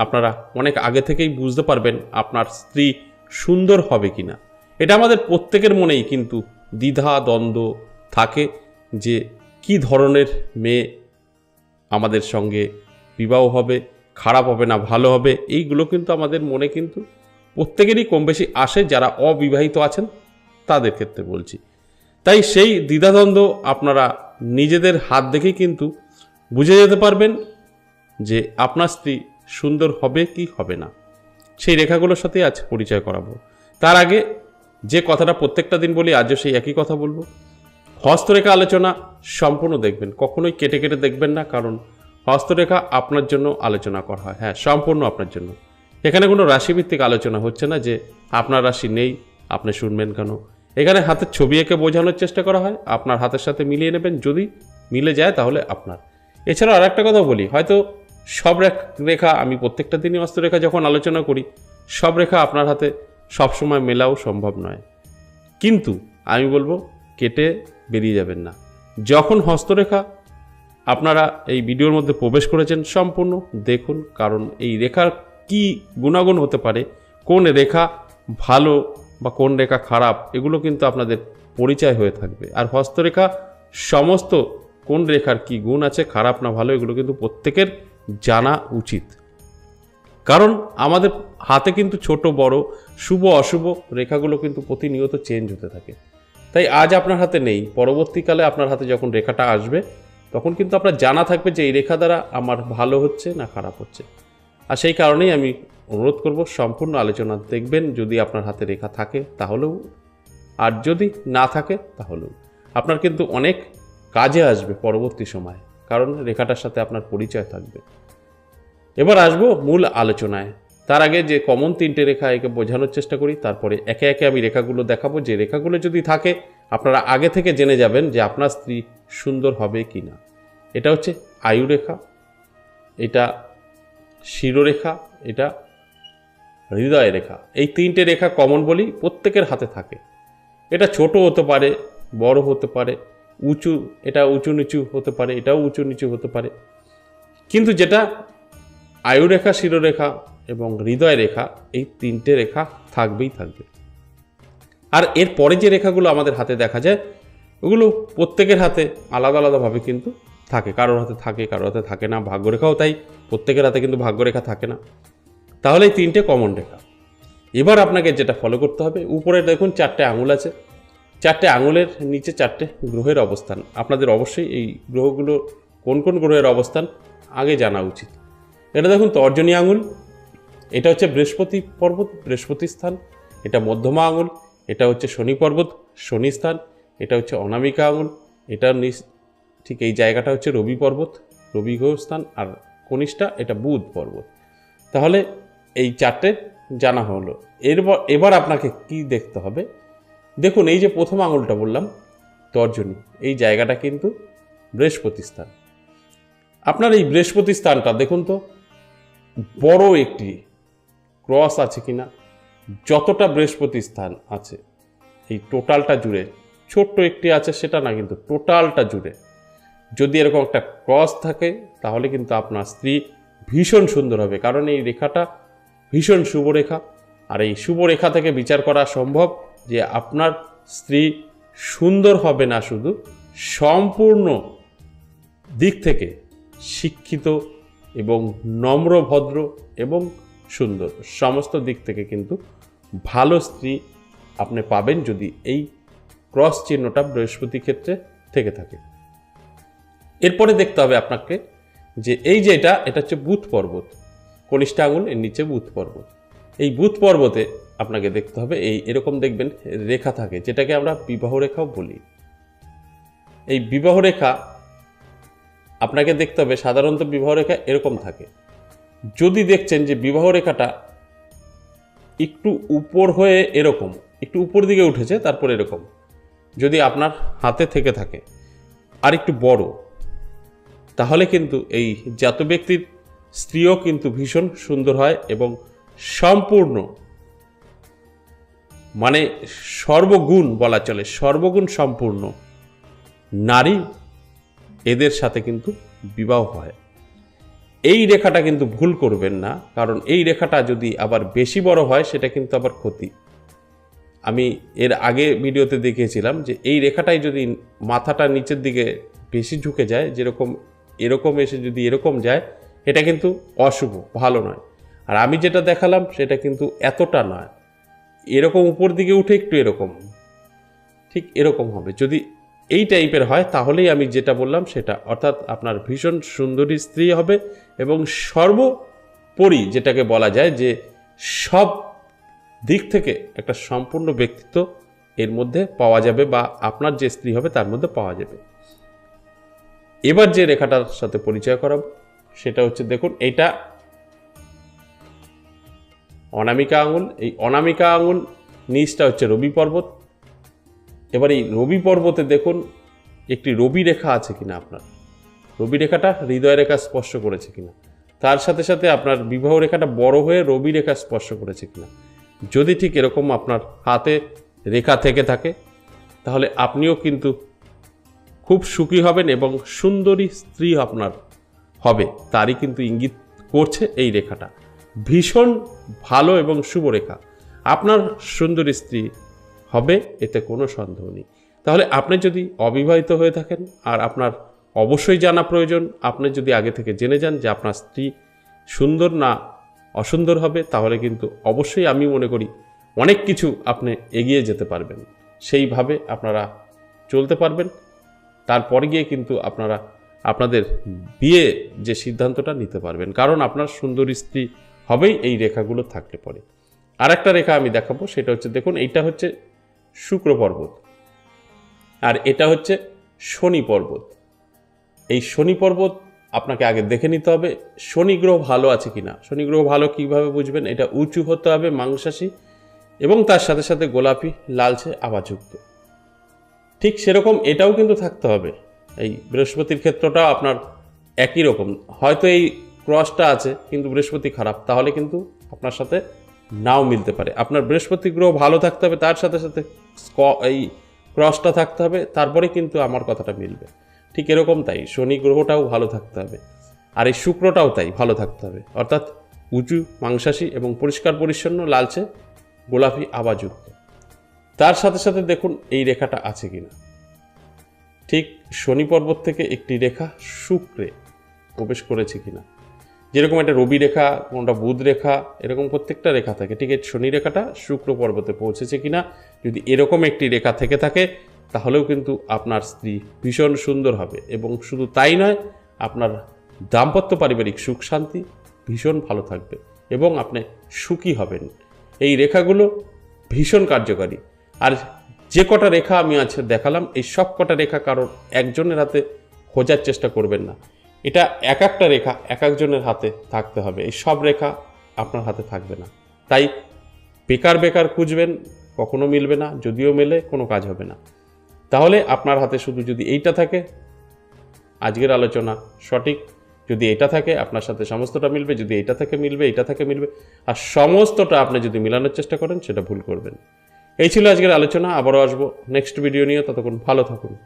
আপনারা অনেক আগে থেকেই বুঝতে পারবেন আপনার স্ত্রী সুন্দর হবে কি না এটা আমাদের প্রত্যেকের মনেই কিন্তু দ্বিধা, দ্বন্দ্ব থাকে যে কি ধরনের মেয়ে আমাদের সঙ্গে বিবাহ হবে, খারাপ হবে না, ভালো হবে, এইগুলো কিন্তু আমাদের মনে কিন্তু প্রত্যেকেরই কম বেশি আসে যারা অবিবাহিত আছেন, তাদের ক্ষেত্রে বলছি। তাই সেই দ্বিধাদ্বন্দ্ব আপনারা নিজেদের হাত দেখেই কিন্তু বুঝে যেতে পারবেন যে আপনার স্ত্রী সুন্দর হবে কি হবে না। সেই রেখাগুলোর সাথে আজ পরিচয় করাবো। তার আগে যে কথাটা প্রত্যেকটা দিন বলি, আজও সেই একই কথা বলব। হস্তরেখা আলোচনা সম্পূর্ণ দেখবেন, কখনোই কেটে কেটে দেখবেন না, কারণ হস্তরেখা আপনার জন্য আলোচনা করা হয়। হ্যাঁ সম্পূর্ণ আপনার জন্য। এখানে কোনো রাশিভিত্তিক আলোচনা হচ্ছে না যে আপনার রাশি নেই, আপনি শুনবেন কেন। এখানে হাতের ছবি এঁকে বোঝানোর চেষ্টা করা হয়, আপনার হাতের সাথে মিলিয়ে নেবেন। যদি মিলে যায় তাহলে আপনার। এছাড়াও আর একটা কথা বলি, হয়তো সব রেখ- আমি প্রত্যেকটা দিনই হস্তরেখা যখন আলোচনা করি, সব রেখা আপনার হাতে সবসময় মেলাও সম্ভব নয়। কিন্তু আমি বলব, কেটে বেরিয়ে যাবেন না। যখন হস্তরেখা আপনারা এই ভিডিওর মধ্যে প্রবেশ করেছেন, সম্পূর্ণ দেখুন, কারণ এই রেখার কি গুণাগুণ হতে পারে, কোন রেখা ভালো বা কোন রেখা খারাপ, এগুলো কিন্তু আপনাদের পরিচয় হয়ে থাকবে। আর হস্তরেখা সমস্ত কোন রেখার কি গুণ আছে, খারাপ না ভালো, এগুলো কিন্তু প্রত্যেকের জানা উচিত। কারণ আমাদের হাতে কিন্তু ছোট, বড়, শুভ, অশুভ রেখাগুলো কিন্তু প্রতিনিয়ত চেঞ্জ হতে থাকে। তাই আজ আপনার হাতে নেই, পরবর্তীকালে আপনার হাতে যখন রেখাটা আসবে, তখন কিন্তু আপনার জানা থাকবে যে এই রেখা দ্বারা আমার ভালো হচ্ছে না খারাপ হচ্ছে। আর সেই কারণেই আমি অনুরোধ করব, সম্পূর্ণ আলোচনা দেখবেন, যদি আপনার হাতে রেখা থাকে তাহলেও। আর যদি না থাকে তাহলেও। আপনার কিন্তু অনেক কাজে আসবে পরবর্তী সময়। কারণ রেখাটার সাথে আপনার পরিচয় থাকবে। এবার আসব মূল আলোচনায়। তার আগে যে কমন তিনটে রেখা একে বোঝানোর চেষ্টা করি, তারপরে একে একে আমি রেখাগুলো দেখাবো। যে রেখাগুলো যদি থাকে, আপনারা আগে থেকে জেনে যাবেন যে আপনার স্ত্রী সুন্দর হবে কি না এটা হচ্ছে আয়ু রেখা, এটা শিরোরেখা, এটা হৃদয় রেখা। এই তিনটে রেখা কমন বলি প্রত্যেকের হাতে থাকে। এটা ছোট হতে পারে, বড় হতে পারে উঁচু, এটা উঁচু নিচু হতে পারে, এটাও উঁচু নিচু হতে পারে। কিন্তু যেটা আয়ুরেখা, শিরোরেখা এবং হৃদয় রেখা, এই তিনটে রেখা থাকবেই থাকবে। আর এর পরে যে রেখাগুলো আমাদের হাতে দেখা যায়, ওগুলো প্রত্যেকের হাতে আলাদা আলাদাভাবে কিন্তু থাকে। কারোর হাতে থাকে, কারোর হাতে থাকে না। ভাগ্যরেখাও তাই, প্রত্যেকের হাতে কিন্তু ভাগ্যরেখা থাকে না। তাহলে এই তিনটে কমন রেখা। এবার আপনাকে যেটা ফলো করতে হবে, উপরে দেখুন চারটে আঙুল আছে। চারটে আঙুলের নিচে চারটে গ্রহের অবস্থান। আপনাদের অবশ্যই এই গ্রহগুলো কোন কোন গ্রহের অবস্থান আগে জানা উচিত। এটা দেখুন তর্জনী আঙুল, এটা হচ্ছে বৃহস্পতি পর্বত, বৃহস্পতি স্থান, এটা মধ্যমা আঙুল, এটা হচ্ছে শনি পর্বত, শনি স্থান, এটা হচ্ছে অনামিকা আঙুল, এটা ঠিক এই জায়গাটা হচ্ছে রবি পর্বত, রবি গ্রহ স্থান, আর কনিষ্ঠা, এটা বুধ পর্বত। তাহলে এই চারটে জানা হলো। এরপর এবার আপনাকে কি দেখতে হবে? দেখুন, এই যে প্রথম আঙুলটা বললাম, তর্জনী, এই জায়গাটা কিন্তু বৃহস্পতি স্থান। আপনার এই বৃহস্পতি স্থানটা দেখুন তো, বড় একটি ক্রস আছে কি না যতটা বৃহস্পতি স্থান আছে, এই টোটালটা জুড়ে, ছোট্ট একটি আছে সেটা না, কিন্তু টোটালটা জুড়ে। যদি এরকম একটা ক্রস থাকে, তাহলে কিন্তু আপনার স্ত্রী ভীষণ সুন্দর হবে, কারণ এই রেখাটা ভীষণ শুভ রেখা, আর এই শুভ রেখা থেকে বিচার করা সম্ভব যে আপনার স্ত্রী সুন্দর হবে না শুধু, সম্পূর্ণ দিক থেকে শিক্ষিত এবং নম্র, ভদ্র এবং সুন্দর। সমস্ত দিক থেকে কিন্তু ভালো স্ত্রী আপনি পাবেন যদি এই ক্রস চিহ্নটা বৃহস্পতি ক্ষেত্রে থেকে থাকে। এরপরে দেখতে হবে আপনাকে যে এই যে এটা এটা হচ্ছে বুথ পর্বত। কনিষ্ঠ আঙুল, এর নিচে বুথ পর্বত। এই বুধ পর্বতে আপনাকে দেখতে হবে, এই এরকম দেখবেন রেখা থাকে, যেটাকে আমরা বিবাহ রেখাও বলি। এই বিবাহ রেখা আপনাকে দেখতে হবে, সাধারণত বিবাহ রেখা এরকম থাকে। যদি দেখছেন যে বিবাহ রেখাটা একটু উপর হয়ে এরকম, একটু উপর দিকে উঠেছে, তারপর এরকম, যদি আপনার হাতে থেকে থাকে আর একটু বড়, তাহলে কিন্তু এই জাত ব্যক্তির স্ত্রীও কিন্তু ভীষণ সুন্দর হয় এবং সম্পূর্ণ। মানে সর্বগুণ বলা চলে, সর্বগুণ সম্পূর্ণ। নারী এদের সাথে কিন্তু বিবাহ হয়। এই রেখাটা কিন্তু ভুল করবেন না, কারণ এই রেখাটা যদি আবার বেশি বড় হয়, সেটা কিন্তু আবার ক্ষতি। আমি এর আগে ভিডিওতে দেখিয়েছিলাম যে এই রেখাটাই যদি মাথাটা নিচের দিকে বেশি ঝুঁকে যায়, যেরকম এরকম এসে যদি এরকম যায়, এটা কিন্তু অশুভ, ভালো নয়। আর আমি যেটা দেখালাম সেটা কিন্তু এতটা নয়। এরকম উপর দিকে উঠে একটু এরকম। ঠিক এরকম হবে। যদি এই টাইপের হয়, তাহলেই আমি যেটা বললাম সেটা। অর্থাৎ আপনার ভীষণ সুন্দরী স্ত্রী হবে এবং সর্বোপরি যেটাকে বলা যায় যে সব দিক থেকে একটা সম্পূর্ণ ব্যক্তিত্ব এর মধ্যে পাওয়া যাবে বা আপনার যে স্ত্রী হবে তার মধ্যে পাওয়া যাবে। এবার যে রেখাটার সাথে পরিচয় করাবো, সেটা হচ্ছে দেখুন, এটা অনামিকা আঙুল, এই অনামিকা আঙুল নিচটা হচ্ছে রবি পর্বত। এবার এই রবি পর্বতে দেখুন, একটি রবি রেখা আছে কিনা আপনার। রবি রেখাটা হৃদয় রেখা স্পর্শ করেছে কিনা। তার সাথে সাথে আপনার বিবাহ রেখাটা বড় হয়ে রবি রেখা স্পর্শ করেছে কিনা। যদি ঠিক এরকম আপনার হাতে রেখা থেকে থাকে, তাহলে আপনিও কিন্তু খুব সুখী হবেন এবং সুন্দরী স্ত্রী আপনার হবে। তারই কিন্তু ইঙ্গিত করছে এই রেখাটা। ভীষণ ভালো এবং শুভ রেখা আপনার সুন্দরী স্ত্রী হবে, এতে কোনো সন্দেহ নেই। তাহলে আপনি যদি অবিবাহিত হয়ে থাকেন, আর আপনার অবশ্যই জানা প্রয়োজন, আপনি যদি আগে থেকে জেনে যান যে আপনার স্ত্রী সুন্দর না অসুন্দর হবে, তাহলে কিন্তু অবশ্যই আমি মনে করি অনেক কিছু আপনি এগিয়ে যেতে পারবেন। সেইভাবে আপনারা চলতে পারবেন। তারপরে গিয়ে কিন্তু আপনারা, আপনাদের বিয়ে যে সিদ্ধান্তটা নিতে পারবেন। কারণ আপনার সুন্দরী স্ত্রী হবেই এই রেখাগুলো থাকলে পরে। আর একটা রেখা আমি দেখাবো, সেটা হচ্ছে দেখুন, এইটা হচ্ছে শুক্র পর্বত আর এটা হচ্ছে শনি পর্বত। এই শনি পর্বত আপনাকে আগে দেখে নিতে হবে, শনি গ্রহ ভালো আছে কিনা। শনি গ্রহ ভালো কীভাবে বুঝবেন? এটা উঁচু হতে হবে মাংসাশী এবং তার সাথে সাথে গোলাপি, লালচে আবাযুক্ত ঠিক সেরকম এটাও কিন্তু থাকতে হবে। এই বৃহস্পতির ক্ষেত্রটাও আপনার একই রকম। হয়তো এই ক্রসটা আছে, কিন্তু বৃহস্পতি খারাপ। তাহলে কিন্তু আপনার সাথে নাও মিলতে পারে। আপনার বৃহস্পতি গ্রহ ভালো থাকতে হবে, তার সাথে সাথে এই ক্রসটা থাকতে হবে, তারপরে কিন্তু আমার কথাটা মিলবে। ঠিক এরকম তাই, শনি গ্রহটাও ভালো থাকতে হবে, আর এই শুক্রটাও তাই, ভালো থাকতে হবে। অর্থাৎ উঁচু, মাংসাশী এবং পরিষ্কার পরিচ্ছন্ন, লালচে, গোলাপি, আবাযুক্ত। তার সাথে সাথে দেখুন এই রেখাটা আছে কিনা। ঠিক শনি পর্বত থেকে একটি রেখা শুক্রে প্রবেশ করেছে কিনা। যেরকম একটা রবি রেখা, কোনটা বুধ রেখা, এরকম প্রত্যেকটা রেখা থাকে। ঠিক এই শনি রেখাটা শুক্র পর্বতে পৌঁছেছে কিনা, যদি এরকম একটি রেখা থেকে থাকে, তাহলেও কিন্তু আপনার স্ত্রী ভীষণ সুন্দর হবে। এবং শুধু তাই নয়, আপনার দাম্পত্য পারিবারিক সুখ শান্তি ভীষণ ভালো থাকবে এবং আপনি সুখী হবেন। এই রেখাগুলো ভীষণ কার্যকারী। আর যে কটা রেখা আমি আছে দেখালাম, এই সব কটা রেখা কারোর একজনের হাতে খোঁজার চেষ্টা করবেন না। এটা এক একটা রেখা এক একজনের হাতে থাকতে হবে। এই সব রেখা আপনার হাতে থাকবে না। তাই বেকার বেকার খুঁজবেন, কখনো মিলবে না, যদিও মেলে, কোনো কাজ হবে না। তাহলে আপনার হাতে শুধু যদি এইটা থাকে, আজকের আলোচনা সঠিক। যদি এটা থাকে, আপনার সাথে সমস্তটা মিলবে। যদি এটা থেকে মিলবে, এটা থেকে মিলবে। আর সমস্তটা আপনি যদি মিলানোর চেষ্টা করেন, সেটা ভুল করবেন। এই ছিল আজকের আলোচনা। আবারও আসব নেক্সট ভিডিও নিয়ে। ততক্ষণ ভালো থাকুন।